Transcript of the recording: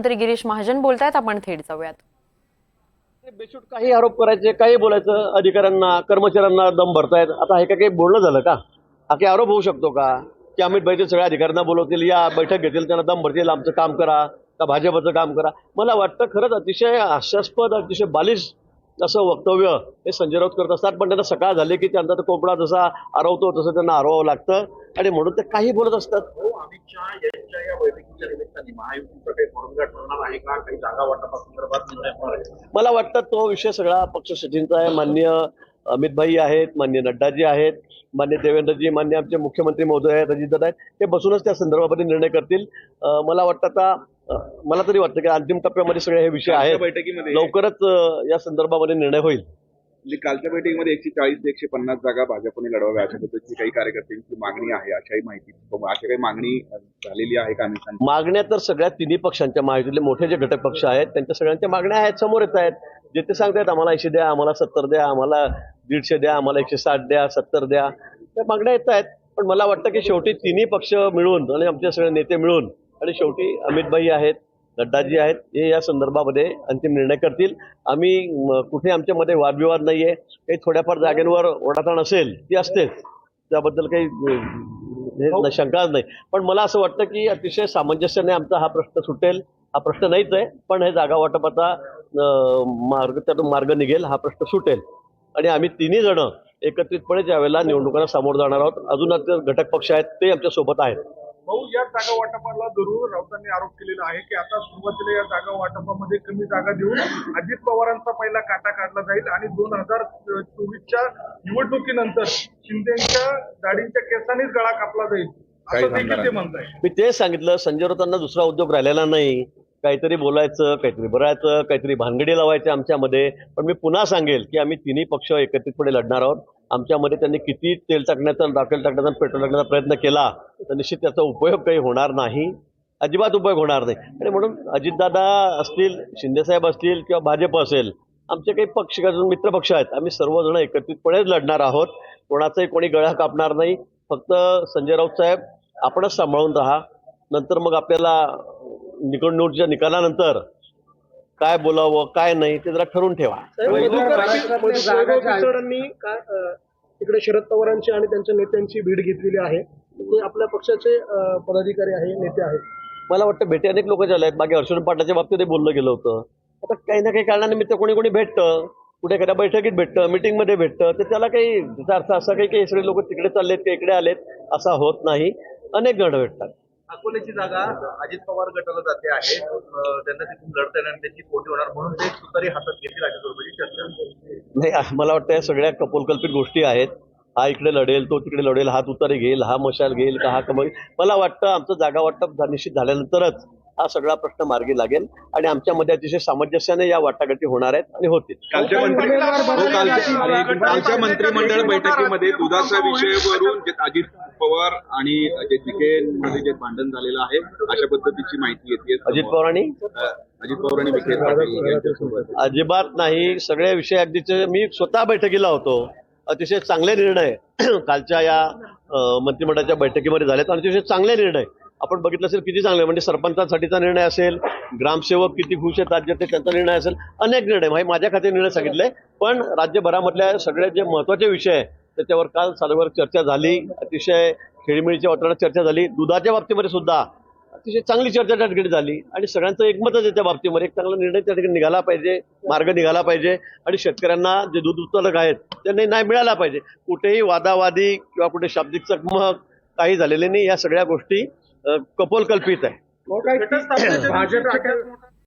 मंत्री गिरीश महाजन बोलतायत आपण थेट जाऊयात. बेशूट काही आरोप करायचे काही बोलायचं अधिकाऱ्यांना कर्मचाऱ्यांना दम भरतायत. आता हे का काही बोलणं झालं का? हा काही आरोप होऊ शकतो का? की अमित भाईचे सगळ्या अधिकाऱ्यांना बोलवतील या बैठक घेतील त्यांना दम भरतील आमचं काम करा का भाजपचं काम करा? मला वाटतं खरंच अतिशय हास्यास्पद अतिशय बालिश असं वक्तव्य हे संजय राऊत करत असतात. पण त्यांना सकाळ झाले की त्यांचा तर कोपडा जसा आरवतो तसं त्यांना आरवावं लागतं. आणि म्हणून ते काही बोलत असतात. भाऊ अमित शहा यांच्या या बैठकीच्या निमित्ताने महायुतीचं काही ठरणार आहे का? काही जागा वाटपासंदर्भात निर्णय होणार आहे? मला वाटतं तो विषय सगळा पक्षश्रेष्ठींचा आहे. मान्य अमित भाई आहेत मान्य नड्डाजी आहेत मान्य देवेंद्रजी मान्य आमचे मुख्यमंत्री महोदय आहेत अजितदादा आहेत. ते बसूनच त्या संदर्भामध्ये निर्णय करतील. मला वाटतं आता मला तरी वाटतं की अंतिम टप्प्यामध्ये सगळे हे विषय आहेत. बैठकीमध्ये. लवकरच या संदर्भामध्ये निर्णय होईल. म्हणजे कालच्या बैठकीमध्ये एकशे चाळीस ते एकशे पन्नास जागा भाजपने लढवाव्या अशा पद्धतीची काही कार्यकर्त्यांची मागणी आहे अशाही माहिती अशा काही मागणी झालेली आहे का मागण्या तर सगळ्या तिन्ही पक्षांच्या महायुतीतले मोठे जे घटक पक्ष आहेत त्यांच्या सगळ्यांच्या मागण्या आहेत समोर येत आहेत. जे ते सांगतायत आम्हाला ऐंशी द्या आम्हाला सत्तर द्या आम्हाला दीडशे द्या आम्हाला एकशे साठ द्या सत्तर द्या त्या मागण्या येत आहेत. पण मला वाटतं की शेवटी तिन्ही पक्ष मिळून आणि आमचे सगळे नेते मिळून आणि शेवटी अमितभाई आहेत नड्डाजी आहेत हे या संदर्भामध्ये अंतिम निर्णय करतील. आम्ही कुठे आमच्यामध्ये वादविवाद नाहीये. काही थोड्याफार जागेंवर ओढाताण असेल ती असतेच. त्याबद्दल काही हे शंकाच नाही पण मला असं वाटतं की अतिशय सामंजस्याने आमचा हा प्रश्न सुटेल. हा प्रश्न नाहीच आहे पण हे जागा वाटपाचा अं, मार्ग त्यातून मार्ग निघेल हा प्रश्न सुटेल. आणि आम्ही तिन्ही जण एकत्रितपणे ज्या वेळेला निवडणुकांना सामोरं जाणार आहोत अजून आता घटक पक्ष आहेत ते आमच्यासोबत आहेत. भाऊ या जागा वाटपाला जरूर राऊतांनी आरोप केलेला आहे की आता सुरुवातीला या जागा वाटपामध्ये कमी जागा देऊन अजित पवारांचा पहिला काटा काढला जाईल आणि दोन हजार चोवीसच्या निवडणुकीनंतर शिंदेच्या दाढींच्या केसानेच गळा कापला जाईल. काही असं देखील सांगणार ते म्हणताय मी तेच सांगितलं संजय राऊतांना दुसरा उद्योग राहिलेला नाही. काहीतरी बोलायचं काहीतरी बरायचं काहीतरी भानगडी लावायचं आमच्यामध्ये. पण मी पुन्हा सांगेल की आम्ही तिन्ही पक्ष एकत्रितपणे लढणार आहोत. आमच्यामध्ये त्यांनी किती तेल टाकण्याचा दाखल टाकण्याचा पेट्रोल टाकण्याचा प्रयत्न केला तर निश्चित त्याचा उपयोग काही होणार नाही. अजिबात उपयोग होणार नाही. आणि म्हणून अजितदादा असतील शिंदेसाहेब असतील किंवा भाजप असेल आमचे काही पक्ष अजून मित्र पक्ष आहेत. आम्ही सर्वजण एकत्रितपणेच लढणार आहोत. कोणाचाही कोणी गळा कापणार नाही. फक्त संजय राऊत साहेब आपणच सांभाळून राहा. नंतर मग आपल्याला निवडणुकीच्या निकालानंतर काय बोलावं काय नाही ते जरा ठरवून ठेवा. तिकडे शरद पवारांची आणि त्यांच्या नेत्यांची भेट घेतलेली आहे. ते आपल्या पक्षाचे पदाधिकारी आहे नेते आहेत. मला वाटतं भेटी अनेक लोक झाले आहेत. मागे हर्षवर्धन पाटलाच्या बाबतीत बोललं गेलं होतं. आता काही ना काही कारणानिमित्त कोणी कोणी भेटतं. कुठे एखाद्या बैठकीत भेटतं मिटिंगमध्ये भेटतं. तर त्याला काही त्याचा अर्थ असा काही काही सगळे लोक तिकडे चाललेत का इकडे आलेत असा होत नाही. अनेक जण भेटतात. अकोल्याची जागा अजित पवार गटाला जाते आहे. त्यांना तिथून लढता येणार आणि त्यांची पोटी होणार. म्हणून ते तुतारी हातात घेतील अजित चर्चा नाही मला वाटतं या सगळ्या कपोलकल्पित गोष्टी आहेत. हा इकडे लढेल तो तिकडे लढेल हा तुतारी घेईल हा मशाल घेईल का हा कमल मला वाटतं आमचं जागा वाटप निश्चित झाल्यानंतरच हा सगळा प्रश्न मार्गी लागेल आणि आमच्यामध्ये अतिशय सामंजस्याने या वाटाघाटी होणार आहेत आणि होतील. कालच्या हो, कालच्या मंत्रिमंडळ बैठकीमध्ये दुधाच्या विषयावरून जे अजित पवार आणि जे जिके मध्ये जे भांडण झालेलं आहे अशा पद्धतीची माहिती येते अजित पवार आणि? अजित पवार आणि विखे पाटील यांच्यासोबत. अजिबात नाही. सगळे विषय अगदीचे मी स्वतः बैठकीला होतो. अतिशय चांगले निर्णय कालच्या या अं, मंत्रिमंडळाच्या बैठकीमध्ये झालेत. आणि अतिशय चांगले निर्णय. आपण बघितलं असेल किती चांगले म्हणजे सरपंचांसाठीचा निर्णय असेल ग्रामसेवक किती खुश आहेत राज्यात ते त्यांचा निर्णय असेल अनेक निर्णय. म्हणजे माझ्या खाते निर्णय सांगितले पण राज्यभरामधल्या सगळ्या जे महत्त्वाचे विषय आहेत त्याच्यावर काल सालवर चर्चा झाली. अतिशय खेळीमेळीच्या वातावरणात चर्चा झाली. दुधाच्या बाबतीमध्ये सुद्धा अतिशय चांगली चर्चा त्या ठिकाणी झाली आणि सगळ्यांचं एकमतच आहे त्या बाबतीमध्ये. एक चांगला निर्णय त्या ठिकाणी निघाला पाहिजे मार्ग निघाला पाहिजे आणि शेतकऱ्यांना जे दूध उत्पादक आहेत त्यांनी न्याय मिळाला पाहिजे. कुठेही वादावादी किंवा कुठे शाब्दिक चकमक काही झालेले नाही. या सगळ्या गोष्टी कपोलकल्पित आहे.